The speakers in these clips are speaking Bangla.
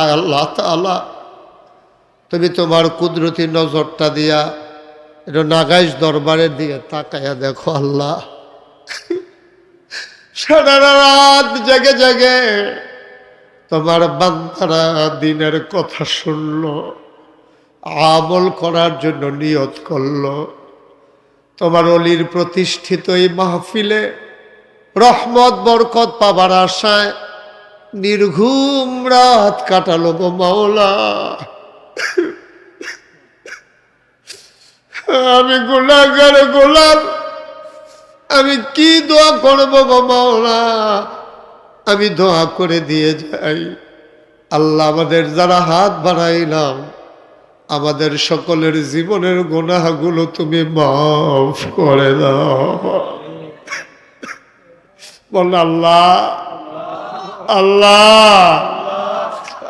আয় আল্লাহ তাআলা, তুমি তোমার কুদরতি নজরটা দিয়া এটা নাগাইশ দরবারের দিকে তাকাইয়া দেখো আল্লাহ। সারা রাত জেগে জেগে তোমার বান্দারা দিনের কথা শুনল, আমল করার জন্য নিয়ত করল। তোমার অলির প্রতিষ্ঠিত এই মাহফিলে রহমত, বরকত পাবার আশায় নির্ঘুম রাত কাটালো গো মাওলা। আমি গুণাগার গোলাম। আমি কি দোয়া করব গো মাওলা? আমি দোয়া করে দিয়ে যাই। আল্লাহ আমাদের যারা হাত বাড়াইলাম, আমাদের সকলের জীবনের গুনাহগুলো তুমি মাফ করে দাও। বল আল্লাহ আল্লাহ।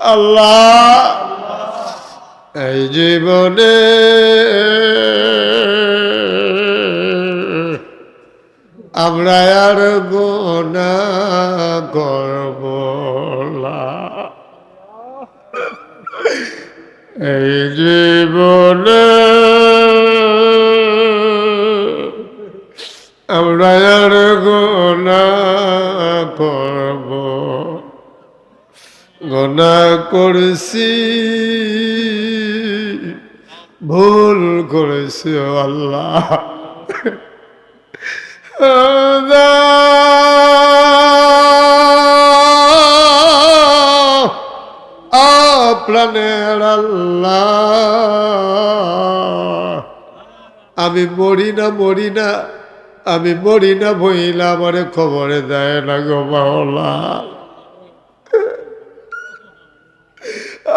আল্লাহ। এই জীবনে আমরা আর গোনা করব এই জীবনে আমরা আর গোনা করব গোনা করছি ভুল করেছি আল্লাহ প্রাণের আল্লাহ আমি মরি না মরি না আমি মরি না বইলা আমারে খবরে দেয় না গো মাওলা।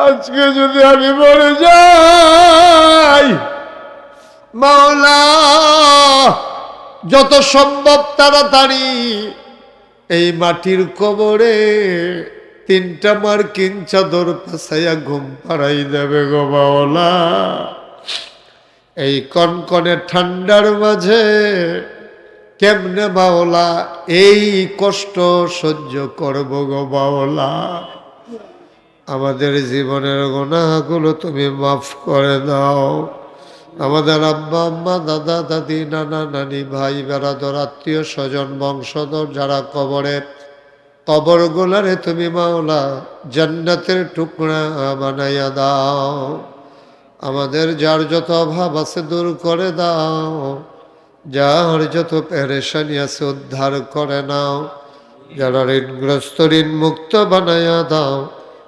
আজকে যদি আমি মরে যাই, মাওলা, যত সম্ভব তাড়াতাড়ি এই মাটির কবরে তিনটা মার কিন চাদর পাশাইয়া ঘুম পাড়াই দেবে গো বাওলা এই কনকনে ঠান্ডার মাঝে কেমনে বাওলা এই কষ্ট সহ্য করব গো বাওলা আমাদের জীবনের গোনাগুলো তুমি মাফ করে দাও। আমাদের আব্বা, আম্মা, দাদা, দাদি, নানা, নানি, ভাই, বেড়াদর, আত্মীয় স্বজন, বংশধর যারা কবরে কবর গোলারে তুমি মাওলা জান্নাতের টুকরা বানাইয়া দাও। আমাদের যার যত অভাব আছে দূর করে দাও। যার যত পেরেশানি আছে উদ্ধার করে নাও। যারা ঋণগ্রস্ত ঋণ মুক্ত বানাইয়া দাও।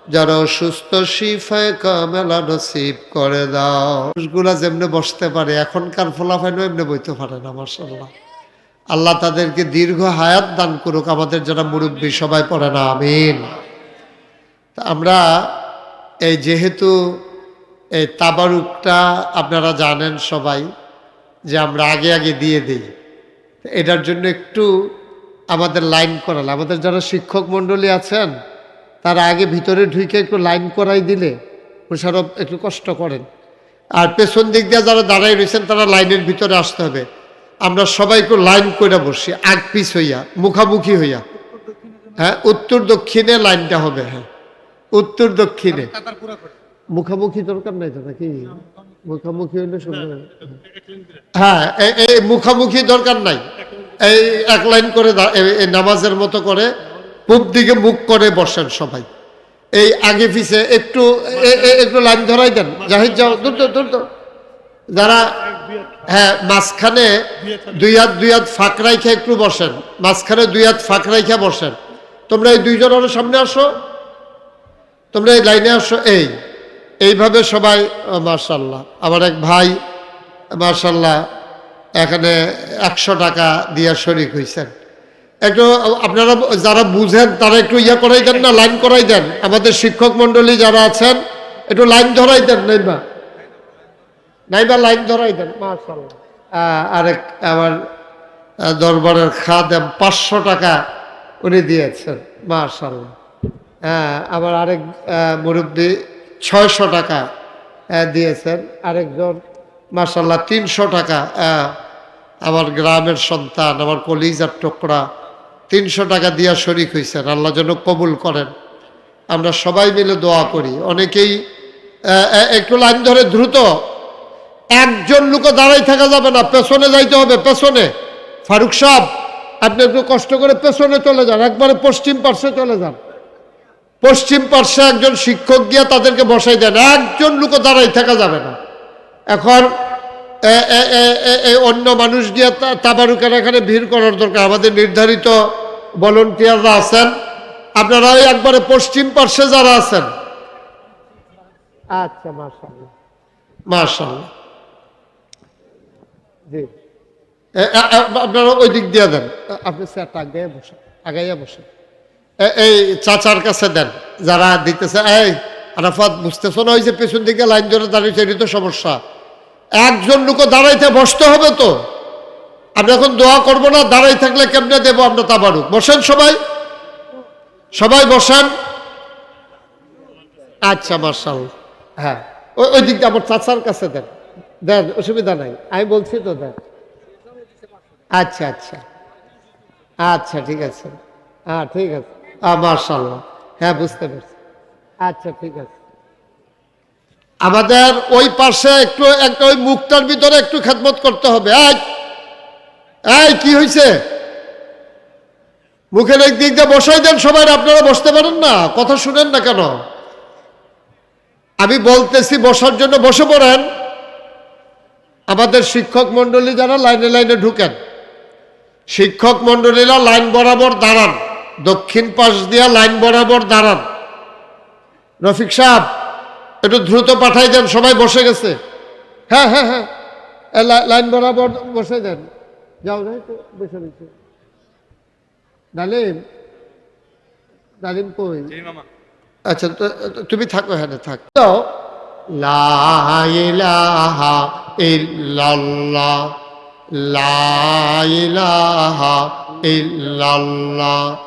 যারা অসুস্থ, শিফায় কামেলা নসিব করে দাও। মানুষগুলা যেমনে বসতে পারে, এখনকার ফলাফাইনও এমনি বইতে পারে না মার্শাল্লাহ আল্লাহ তাদেরকে দীর্ঘ হায়াত দান করুক, আমাদের যারা মুরব্বী সবাই পড়ে না, আমিন। আমরা এই যেহেতু এই তাবারুকটা আপনারা জানেন সবাই যে আমরা আগে আগে দিয়ে দিই। এটার জন্য একটু আমাদের লাইন করালে। আমাদের যারা শিক্ষক মণ্ডলী আছেন তারা আগে ভিতরে ঢুকে একটু লাইন করাই দিলে মুশারফ একটু কষ্ট করেন। আর পেছন দিক দিয়ে যারা দাঁড়াই রয়েছেন তারা লাইনের ভিতরে আসতে হবে। আমরা সবাই একটু লাইন করে বসি আগ পিস হইয়া মুখামুখি হইয়া। হ্যাঁ উত্তর দক্ষিণে লাইনটা হবে হ্যাঁ। উত্তর দক্ষিণে। মুখামুখি দরকার নাই তো নাকি? মুখামুখি হইলে সুন্দর হ্যাঁ এই- মুখামুখি দরকার নাই। এই এক লাইন করে নামাজের মতো করে পূব দিকে মুখ করে বসেন সবাই। এই আগে পিছে একটু একটু লাইন ধরাই দেন। জাহিদ যাও দূর দূর যারা হ্যাঁ মাঝখানে দুই হাত দুই হাত ফাঁক রাইখে একটু বসেন। মাঝখানে দুই হাত ফাঁক রাইখে বসেন। তোমরা এই দুইজনের সামনে আসো। তোমরা এই লাইনে আসো। এই এইভাবে সবাই মার্শাল্লাহ আমার এক ভাই মার্শাল্লাহ এখানে একশো টাকা দিয়া শরিক হয়েছেন একটু, আপনারা যারা বুঝেন, তারা একটু ইয়া করাই দেন না, লাইন করাই দেন। আমাদের শিক্ষক মণ্ডলী যারা আছেন, একটু লাইন ধরাই দেন, নাইবা। নাইবা লাইন ধরাই দেন মার্শাল্লাহ আরেক আমার দরবারের খাদেম পাঁচশো টাকা উনি দিয়েছেন মার্শাল্লাহ হ্যাঁ আমার আরেক মুরব্বী ছয়শো টাকা দিয়েছেন। আরেকজন মার্শাল্লাহ তিনশো টাকা আমার গ্রামের সন্তান, আমার কলিজার টুকরা, তিনশো টাকা দিয়া শরিক হয়েছেন আল্লাহ যেন কবুল করেন। আমরা সবাই মিলে দোয়া করি। অনেকেই একটু লাইন ধরে দ্রুত, একজন লোকও দাঁড়াই থাকা যাবে না, পেছনে যাইতে হবে, পেছনে। ফারুক সাহেব, আপনি একটু কষ্ট করে পেছনে চলে যান, একবারে পশ্চিম পার্শ্বে চলে যান। পশ্চিম পার্শ্বে একজন শিক্ষক গিয়ে তাদেরকে বসাই দেন একজন লোকও দাঁড়াই থাকা যাবে না। এখন অন্য মানুষ গিয়ে তাবারুকের এখানে ভিড় করার দরকার আমাদের নির্ধারিত ভলন্টিয়াররা আছেন। আপনারা ওই একবারে পশ্চিম পার্শ্বে যারা আছেন। আচ্ছা মার্শাল্লাহ মার্শাল্লাহ জি। আপনারা ওই দিক দিয়ে দেন। আপনি স্যারটা আগে বসেন আগাইয়া বসেন। এ- এই চাচার কাছে দেন, যারা দিতেছে, এই আরাফাত বুঝতেছো না, ওই যে পেছন দিকে লাইন ধরে দাঁড়িয়েছে এটি তো সমস্যা। একজন লোক দাঁড়াইতে বসতে হবে তো। আমরা এখন দোয়া করব না, দাঁড়াই থাকলে কেমনে দেবো আমরা তাবারুক বসেন সবাই। সবাই বসেন। আচ্ছা মার্শাল হ্যাঁ ওই ওই দিকটা আমার চাচার কাছে দেন। দেন, অসুবিধা নাই, আমি বলছি তো, দেন। আচ্ছা আচ্ছা। আচ্ছা ঠিক আছে। হ্যাঁ ঠিক আছে। মার্শাল্লাহ হ্যাঁ বুঝতে পারছি। আচ্ছা ঠিক আছে। আমাদের ওই পাশে একটু একটা ওই মুখটার ভিতরে একটু খেদমত করতে হবে। এই এই কি হয়েছে মুখের এক দিক দিয়ে বসাই দেন সবাই আপনারা বসতে পারেন না। কথা শুনেন না কেন? আমি বলতেছি বসার জন্য বসে পড়েন। আমাদের শিক্ষক মন্ডলী যারা লাইনে লাইনে ঢুকেন শিক্ষক মন্ডলীরা লাইন বরাবর দাঁড়ান। দক্ষিণ পাশ দিয়া লাইন বরাবর দাঁড়ান। রফিক সাহেব একটু দ্রুত পাঠাই দেন সবাই বসে গেছে। হ্যাঁ হ্যাঁ হ্যাঁ। লাইন বরাবর বসে দেন। যাও না একটু বসে রয়েছে। ডালিম ডালিম কই? আচ্ছা তো- তো- তুমি থাকো হ্যাঁ থাক। তো লা ইলাহা ইল্লাল্লাহ লা ইলাহা ইল্লাল্লাহ।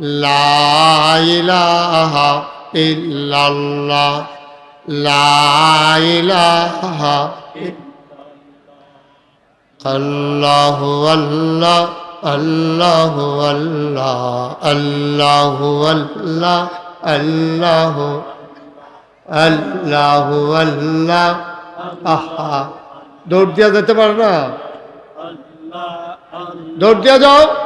লাইলাহা ইল্লাল্লাহ লাইলাহা আল্লাহু আল্লাহ আল্লাহু আল্লাহ আল্লাহু আল্লাহ আল্লাহু আল্লাহু আল্লাহ, আহা। দৌড় দিয়া যেতে পারে না? দৌড় দিয়া যাও।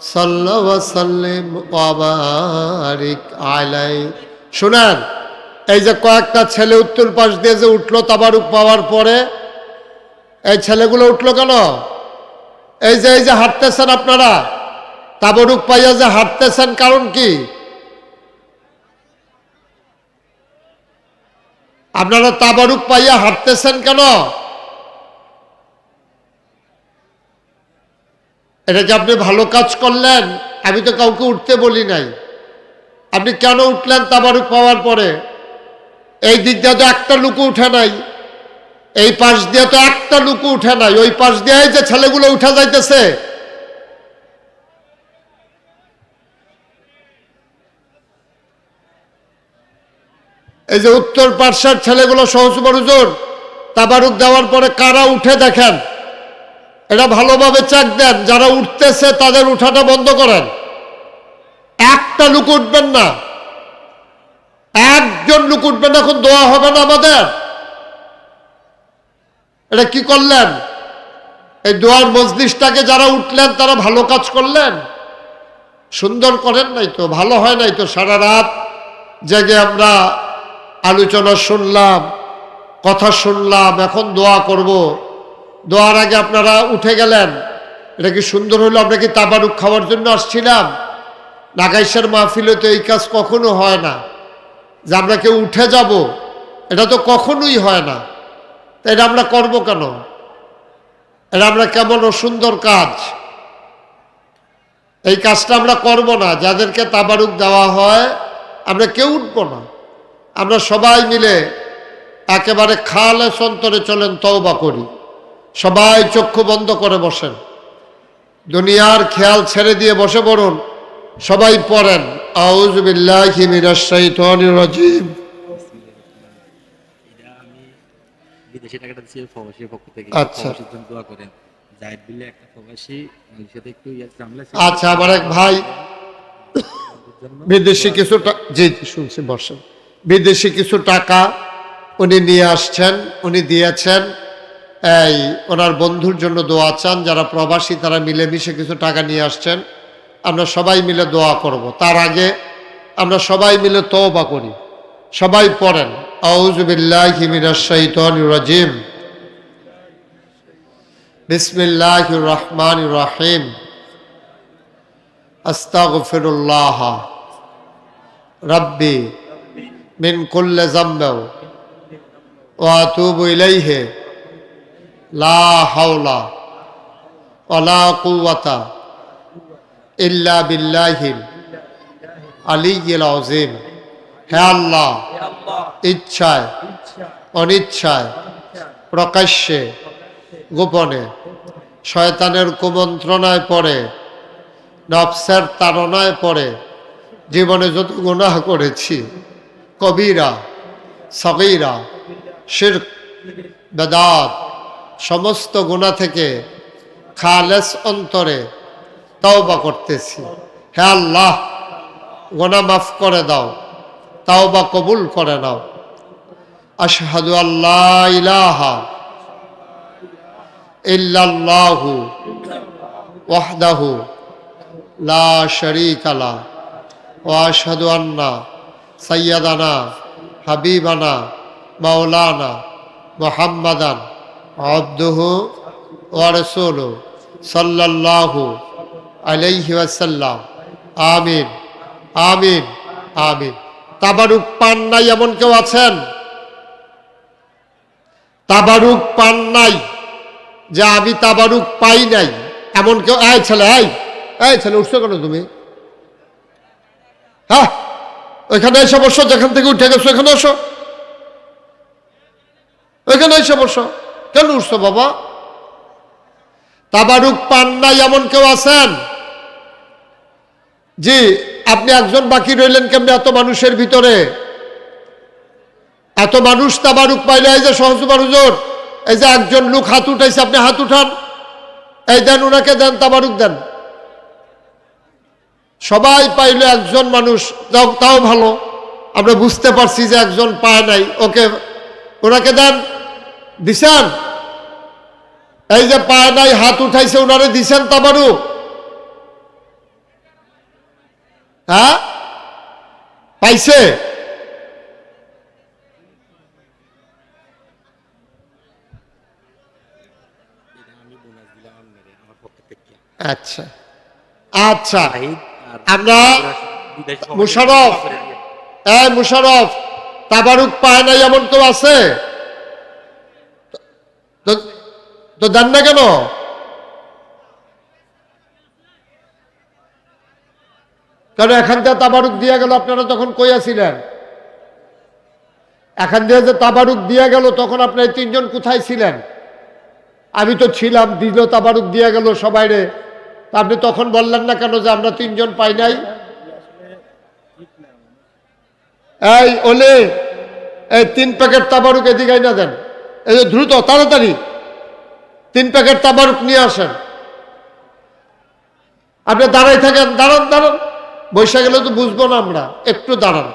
সাল্লি এই যে কয়েকটা ছেলে উত্তর পাশ দিয়ে যে উঠল তাবারুক পাওয়ার পরে, এই ছেলেগুলো উঠল কেন? এই যে এই যে হাঁটতেছেন আপনারা, তাবারুক পাইয়া যে হাঁটতেছেন কারণ কি? আপনারা তাবারুক পাইয়া হাঁটতেছেন কেন? এটা যে আপনি ভালো কাজ করলেন, আমি তো কাউকে উঠতে বলি নাই। আপনি কেন উঠলেন তাবারুক পাওয়ার পরে? এই দিক দিয়ে তো একটা লুকু উঠে নাই। এই পাশ দিয়ে তো একটা লুকু উঠে নাই। ওই পাশ দিয়ে যে ছেলেগুলো উঠে যাইতেছে। এই যে উত্তর পার্শ্বের ছেলেগুলো সহজবর হুজুর তাবারুক দেওয়ার পরে কারা উঠে দেখেন? এটা ভালোভাবে চেক দেন, যারা উঠতেছে তাদের উঠাটা বন্ধ করেন। একটা লুক উঠবেন না। একজন লুক উঠবেন এখন দোয়া হবে না আমাদের। এটা কি করলেন? এই দোয়ার মজলিসটাকে যারা উঠলেন, তারা ভালো কাজ করলেন? সুন্দর করেন নাই তো, ভালো হয় নাই তো, সারা রাত জেগে আমরা আলোচনা শুনলাম, কথা শুনলাম, এখন দোয়া করব। দোয়ার আগে আপনারা উঠে গেলেন। এটা কি সুন্দর হলো? আমরা কি তাবারুক খাওয়ার জন্য আসছিলাম? নাগাইশের মাহফিলে তো এই কাজ কখনো হয় না। যে আমরা কেউ উঠে যাব, এটা তো কখনোই হয় না। তো এটা আমরা করব কেন? এটা আমরা কেমন সুন্দর কাজ। এই কাজটা আমরা করব না। যাদেরকে তাবারুক দেওয়া হয়, আমরা কেউ উঠব না। আমরা সবাই মিলে একেবারে খালে সন্তরে চলেন, তওবা করি। সবাই চক্ষু বন্ধ করে বসেন। দুনিয়ার খেয়াল ছেড়ে দিয়ে বসে পড়ুন। সবাই পড়েন। আউজবিল্লাহি মিনাশ শাইতানির রাজিম। এটা আমি বিদেশি টাকাটা দিচ্ছি প্রবাসীর পক্ষ থেকে আচ্ছা। দোয়া করেন। জাহিদ বিল্লে একটা প্রবাসী মালয়েশিয়াতে একটু ঝামেলা ছিল। আচ্ছা এক ভাই। বিদেশি কিছু জি শুনছি বিদেশি কিছু টাকা উনি নিয়ে আসছেন উনি দিয়েছেন। এই, ওনার বন্ধুর জন্য দোয়া চান, যারা প্রবাসী তারা মিলেমিশে কিছু টাকা নিয়ে আসছেন। আমরা সবাই মিলে দোয়া করব। তার আগে আমরা সবাই মিলে তওবা করি। সবাই পড়েন। আউজুবিল্লাহি বিসমিল্লাহির রহমানির রহিম। আস্তাগফিরুল্লাহ। রব্বি মিন কুল্লি ওয়া আতুবু ইলাইহি। লা হাওলা ইল্লা ইচ্ছায়, অনিচ্ছায়, প্রকাশ্যে, গোপনে শয়তানের কুমন্ত্রণায় পড়ে, নফসের তাড়নায় পড়ে, জীবনে যত গুনাহ করেছি, কবিরা, সগীরা শির বেদাত সমস্ত গুণা থেকে খালেস অন্তরে তওবা করতেছি। হে আল্লাহ গোনা মাফ করে দাও, তাওবা কবুল করে নাও। আশহাদু আল্লাহ ইলাহা ইল্লাল্লাহু ওয়াহদাহু লা শরীকা লা ওয়া আশহাদু আন্না সাইয়্যিদানা হাবিবানা মাওলানা মুহাম্মাদান আবদুহু ওয়া রাসূলুহু সাল্লাল্লাহু আলাইহি ওয়াসাল্লাম। আমিন আমিন আমিন। তাবারুক পান নাই এমন কেউ আছেন? তাবারুক পান নাই যে আমি তাবারুক পাই নাই, এমন কেউ? এই ছেলে, এই এই ছেলে, উঠছো কেন তুমি? হ্যাঁ ওইখানে এসে বসো, যেখান থেকে উঠে গেছো, এখানে এসো। ওইখানে এসে বসো। কেন উঠছো বাবা? তাবারুক পান নাই এমন কেউ আছেন? জি, আপনি একজন বাকি রইলেন কেমনি এত মানুষের ভিতরে? এত মানুষ তাবারুক পাইলে এই যে সহজবার হুজুর, এই যে একজন লোক হাত উঠাইছে, আপনি হাত উঠান। এই দেন ওনাকে দেন, তাবারুক দেন। সবাই পাইলে একজন মানুষ, তাও ভালো। আমরা বুঝতে পারছি যে একজন পায় নাই। ওকে ওনাকে দেন। দিছেন? এই যে পায় নাই, হাত উঠাইছে ওনারে দিছেন তাবারুক হ্যাঁ? পাইছে? আচ্ছা। আচ্ছা। আমরা মুশারফ। এই মুশারফ, তাবারুক পায় নাই এমন কেউ আছে তো- তো দেন না কেন? কারণ এখান থেকে তাবারুক দিয়া গেল? আপনারা তখন কইয়াছিলেন এখান দিয়ে যে তাবারুক দিয়া গেল, তখন আপনার তিনজন কোথায় ছিলেন? আমি তো ছিলাম, দিল তাবারুক দিয়া গেল সবাইরে। আপনি তখন বললেন না কেন যে আমরা তিনজন পাই নাই? এই, ওলে, এই তিন প্যাকেট তাবারুক এদিকে না দেন। এই যে দ্রুত, তাড়াতাড়ি। তিন প্যাকেট তাবারুক নিয়ে আসেন। আপনি দাঁড়াই থাকেন, দাঁড়ান দাঁড়ান। বৈশা গেলে তো বুঝব না আমরা, একটু দাঁড়ান।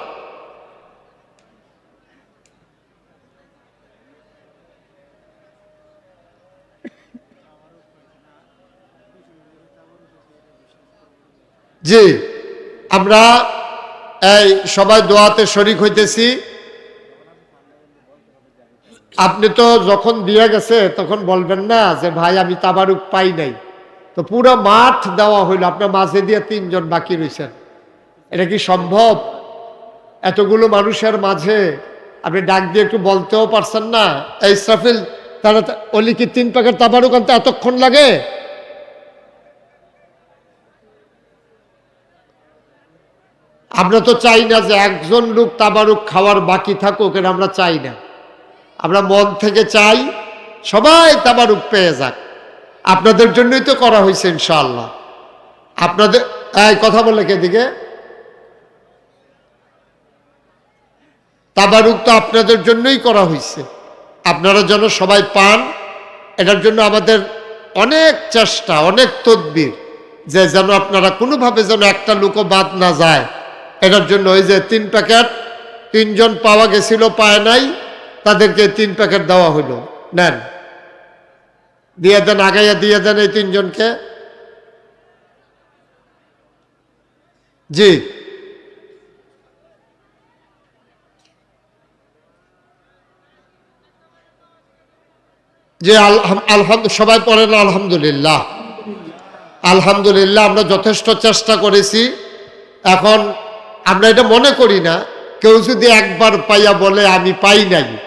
জি, আমরা এই সবাই দোয়াতে শরিক হইতেছি। আপনি তো যখন দিয়ে গেছে, তখন বলবেন না যে, ভাই, আমি তাবারুক পাই নাই। তো পুরো মাঠ দেওয়া হইল। আপনার মাঝে দিয়ে তিনজন বাকি রয়েছেন এটা কি সম্ভব? এতগুলো মানুষের মাঝে আপনি ডাক দিয়ে একটু বলতেও পারছেন না। এই ইসরাফিল, তারা অলি কি তিন প্যাকেট তাবারুক আনতে এতক্ষণ লাগে? আমরা তো চাই না যে একজন লোক তাবারুক খাওয়ার বাকি থাকুক, এটা আমরা চাই না। আমরা মন থেকে চাই, সবাই তাবারুক পেয়ে যাক। আপনাদের জন্যই তো করা হয়েছে ইনশাআল্লাহ। আপনাদের, এই কথা বলে কে দিকে তাবারুক তো আপনাদের জন্যই করা হয়েছে। আপনারা যেন সবাই পান, এটার জন্য আমাদের অনেক চেষ্টা, অনেক তদবির, যে যেন আপনারা কোনোভাবে যেন একটা লোকও বাদ না যায়। এটার জন্য ওই যে তিন প্যাকেট, তিনজন পাওয়া গেছিল, পায় নাই। তাদেরকে তিন প্যাকেট দেওয়া হলো। নেন। দিয়ে দেন, আগাইয়া দিয়ে দেন এই তিনজনকে। জি। যে আলহামদ সবাই পড়েন, আলহামদুলিল্লাহ। আলহামদুলিল্লাহ, আমরা যথেষ্ট চেষ্টা করেছি। এখন আমরা এটা মনে করি না, কেউ যদি একবার পাইয়া বলে, আমি পাই নাই।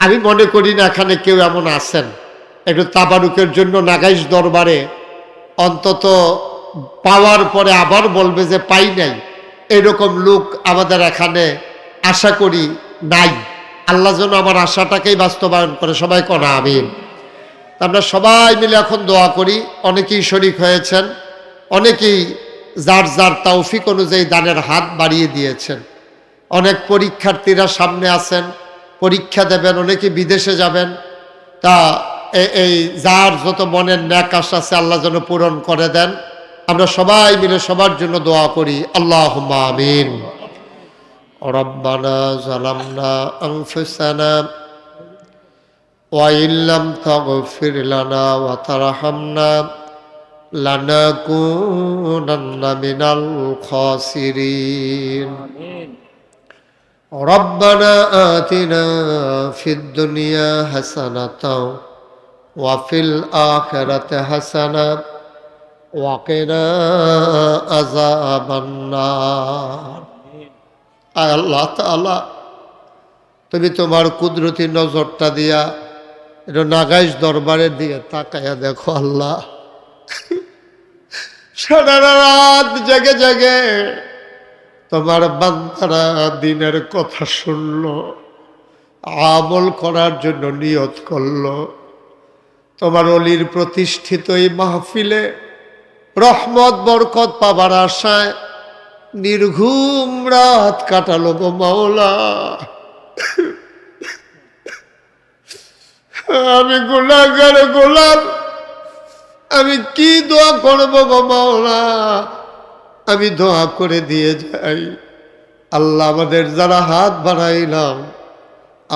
আমি মনে করি না এখানে কেউ এমন আছেন। একটু তাবারুকের জন্য নাগাইশ দরবারে অন্তত পাওয়ার পরে আবার বলবে যে পাই নাই। এরকম লোক আমাদের এখানে আশা করি নাই। আল্লাহ যেন আমার আশাটাকেই বাস্তবায়ন করে। সবাই করা আমিন। আমরা সবাই মিলে এখন দোয়া করি। অনেকেই শরিক হয়েছেন। অনেকেই যার যার তৌফিক অনুযায়ী দানের হাত বাড়িয়ে দিয়েছেন। অনেক পরীক্ষার্থীরা সামনে আছেন। পরীক্ষা দেবেন অনেকে বিদেশে যাবেন তা এই যার যত মনের ন্যাক আশা আছে আল্লাহ যেন পূরণ করে দেন আমরা সবাই মিলে সবার জন্য দোয়া করি আল্লাহ আমিন ربنا ظلمنا أنفسنا وإن لم تغفر لنا وترحمنا لنكونن من الخاسرين ربنا آتنا في الدنيا حسنة وفي الآخرة حسنة وقنا عذاب النار আয় আল্লাহ তাআলা তুমি তোমার কুদরতি নজরটা দিয়া এটা নাগাইশ দরবারের দিকে তাকাইয়া দেখো আল্লাহ সারা রাত জেগে জেগে তোমার বান্দারা দিনের কথা শুনল, আমল করার জন্য নিয়ত করল। তোমার অলির প্রতিষ্ঠিত এই মাহফিলে রহমত, বরকত পাবার আশায় নির্ঘুম রাত কাটালো গো মাওলা। আমি গোলাগার গোলাম, আমি কি দোয়া করব গো মাওলা? আমি দোয়া করে দিয়ে যাই। আল্লাহ আমাদের যারা হাত বাড়াইলাম,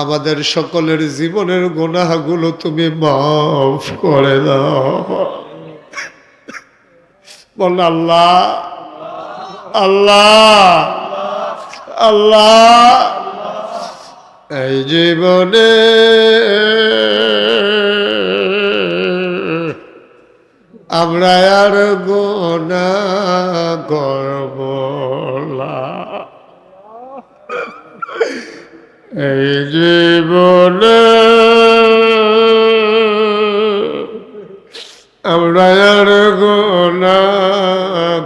আমাদের সকলের জীবনের গোনাগুলো তুমি মাফ করে দাও। বল আল্লাহ আল্লাহ আল্লাহ, এই জীবনে আমরা আর গোনা করব এই জীবন আমরা আর গোনা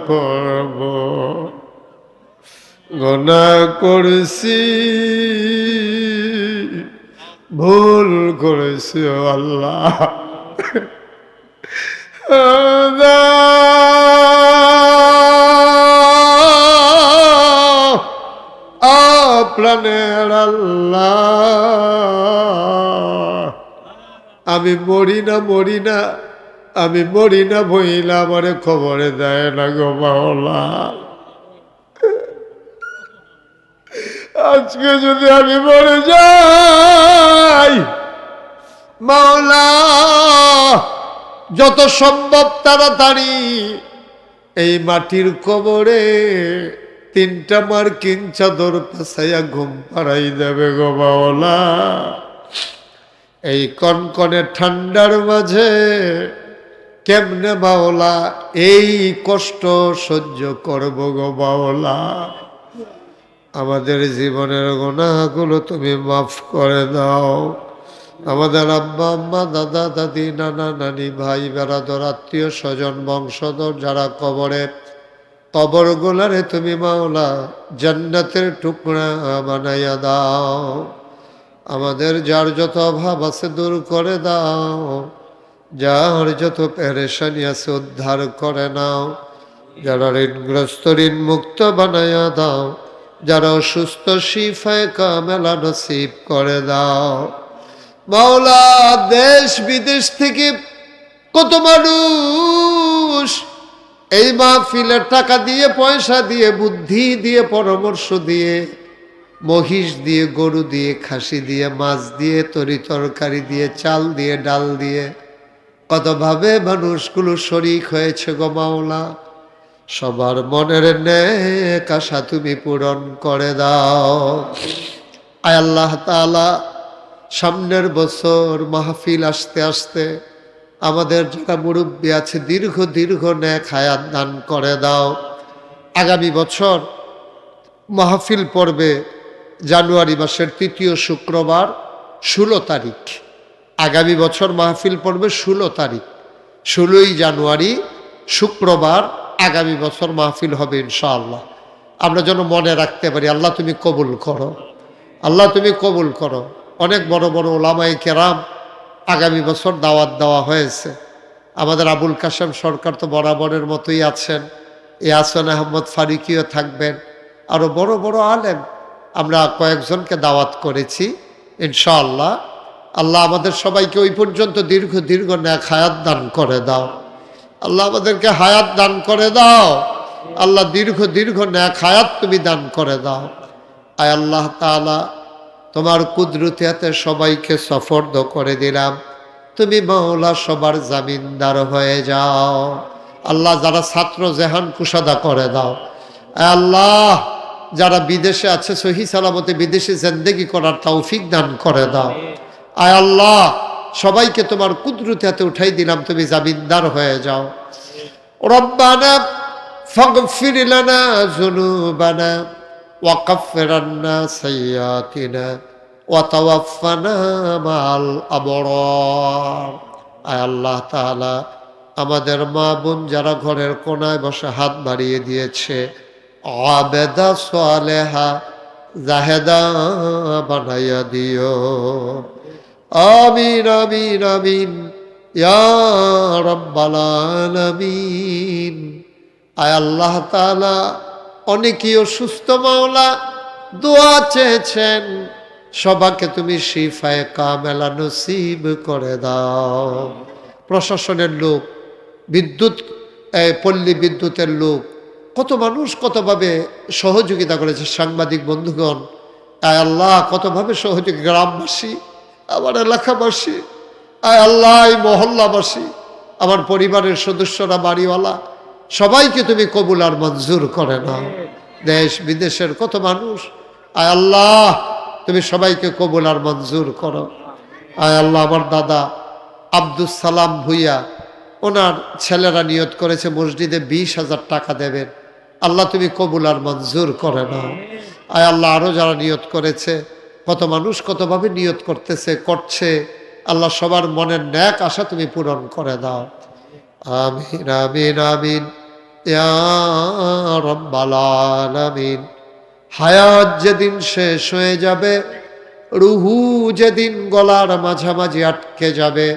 করব। গোনা করছি, ভুল করেছি আল্লাহ। আমি মরি না মরি না, আমি মরি না ভইলা আমার খবরে দেয় না গো মাওলা। আজকে যদি আমি মরে যাই, মাওলা। যত সম্ভব তাড়াতাড়ি। এই মাটির কবরে তিনটা মার্কিন চাদর পেছাইয়া ঘুম পাড়াই দেবে গো মাওলা। এই কনকনে ঠান্ডার মাঝে কেমনে বাওলা এই কষ্ট সহ্য করব গো বাওলা আমাদের জীবনের গোনাগুলো তুমি মাফ করে দাও। আমাদের আব্বা, আম্মা, দাদা, দাদি, নানা, নানি, ভাই, বেড়াদর, আত্মীয়, স্বজন, বংশধর যারা কবরে কবর গোলারে তুমি মাওলা জান্নাতের টুকরা বানাইয়া দাও। আমাদের যার যত অভাব আছে দূর করে দাও। যার যত পেরেশানি আছে উদ্ধার করে নাও। যারা ঋণগ্রস্ত ঋণ মুক্ত বানাইয়া দাও। যারা অসুস্থ, শিফায় কামেলা নসিব করে দাও। মাওলা দেশ বিদেশ থেকে কত মানুষ এই মাহফিলের টাকা দিয়ে, পয়সা দিয়ে, বুদ্ধি দিয়ে, পরামর্শ দিয়ে, মহিষ দিয়ে, গরু দিয়ে, খাসি দিয়ে, মাছ দিয়ে, তরি তরকারি দিয়ে, চাল দিয়ে, ডাল দিয়ে, কতভাবে মানুষগুলো শরিক হয়েছে গো মাওলা। সবার মনের নেক আশা তুমি পূরণ করে দাও। আয় আল্লাহ তাআলা সামনের বছর মাহফিল আসতে আসতে আমাদের যারা মুরব্বী আছে, দীর্ঘ দীর্ঘ ন্যাক হায়াত দান করে দাও। আগামী বছর মাহফিল পর্বে জানুয়ারি মাসের তৃতীয় শুক্রবার, ষোলো তারিখ। আগামী বছর মাহফিল পড়বে ষোলো তারিখ, ষোলোই জানুয়ারি শুক্রবার আগামী বছর মাহফিল হবে ইনশাআল্লাহ। আমরা যেন মনে রাখতে পারি, আল্লাহ তুমি কবুল করো। আল্লাহ তুমি কবুল করো। অনেক বড় বড় ওলামাই কেরাম আগামী বছর দাওয়াত দেওয়া হয়েছে। আমাদের আবুল কাসেম সরকার তো বরাবরের মতোই আছেন। ইয়াসন আহমদ ফারুকিও থাকবেন। আরও বড় বড় আলেম। আমরা কয়েকজনকে দাওয়াত করেছি, ইনশাআল্লাহ। আল্লাহ আমাদের সবাইকে ওই পর্যন্ত দীর্ঘ দীর্ঘ ন্যাক হায়াত দান করে দাও। আল্লাহ আমাদেরকে হায়াত দান করে দাও। আল্লাহ দীর্ঘ দীর্ঘ ন্যাক হায়াত তুমি দান করে দাও। আয় আল্লাহ তাআলা তোমার কুদরতি হাতে সবাইকে সফর্দ করে দিলাম। তুমি মৌলা সবার জামিনদার হয়ে যাও। আল্লাহ যারা ছাত্র জেহান কুসাদা করে দাও। আল্লাহ, যারা বিদেশে আছে, সহি সালামতে বিদেশে জেন্দেগি করার তৌফিক দান করে দাও। আয় আল্লাহ, সবাইকে তোমার কুদরতি হাতে উঠাই দিলাম, তুমি জামিনদার হয়ে যাও। রব্বানা ফাগফির লানা আন্না সাইয়্যাতিনা ওয়া তাওয়াফানা মাল আবরার আয় আল্লাহ তাআলা, আমাদের মা বোন যারা ঘরের কোনায় বসে হাত বাড়িয়ে দিয়েছে, আবেদা সালেহা জাহেদা বানাইয়া দিও। আমিন আমিন আমিন। ইয়া রাব্বাল আলামিন। আয় আল্লাহ তাআলা অনেকেই অসুস্থ মাওলা, দোয়া চেয়েছেন সবাকে তুমি শিফায় কামেলা নসিব করে দাও। প্রশাসনের লোক, বিদ্যুৎ পল্লী বিদ্যুতের লোক, কত মানুষ কতভাবে সহযোগিতা করেছে সাংবাদিক বন্ধুগণ, আয় আল্লাহ, কতভাবে সহযোগী গ্রামবাসী, আমার এলাকাবাসী, আয় আল্লাহ মহল্লাবাসী, আমার পরিবারের সদস্যরা, বাড়িওয়ালা সবাইকে তুমি কবুল আর মঞ্জুর করে নাও। দেশ, বিদেশের কত মানুষ, আয় আল্লাহ, তুমি সবাইকে কবুল আর মঞ্জুর করো। আয় আল্লাহ, আমার দাদা আব্দুল সালাম ভুইয়া, ওনার ছেলেরা নিয়ত করেছে মসজিদে বিশ হাজার টাকা দেবেন আল্লাহ, তুমি কবুল আর মঞ্জুর করে নাও। আয় আল্লাহ আরও যারা নিয়ত করেছে, কত মানুষ কতভাবে নিয়ত করতেছে, করছে, আল্লাহ সবার মনের ন্যাক আশা তুমি পূরণ করে দাও। আমিন আমিন আমিন আলামিন হায়াত যেদিন শেষ হয়ে যাবে, রুহু যেদিন গলার মাঝামাঝি আটকে যাবে,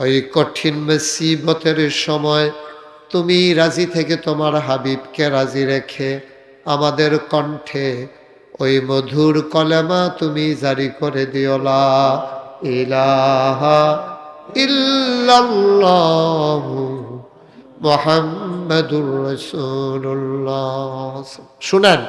ওই কঠিন মেসিবতের সময় তুমি রাজি থেকে তোমার হাবিবকে রাজি রেখে আমাদের কণ্ঠে ওই মধুর কলেমা তুমি জারি করে দিওলা। ইলাহা ইল্লাল্লাহ মোহাম্মদুর রসুল্লাহ শুনেন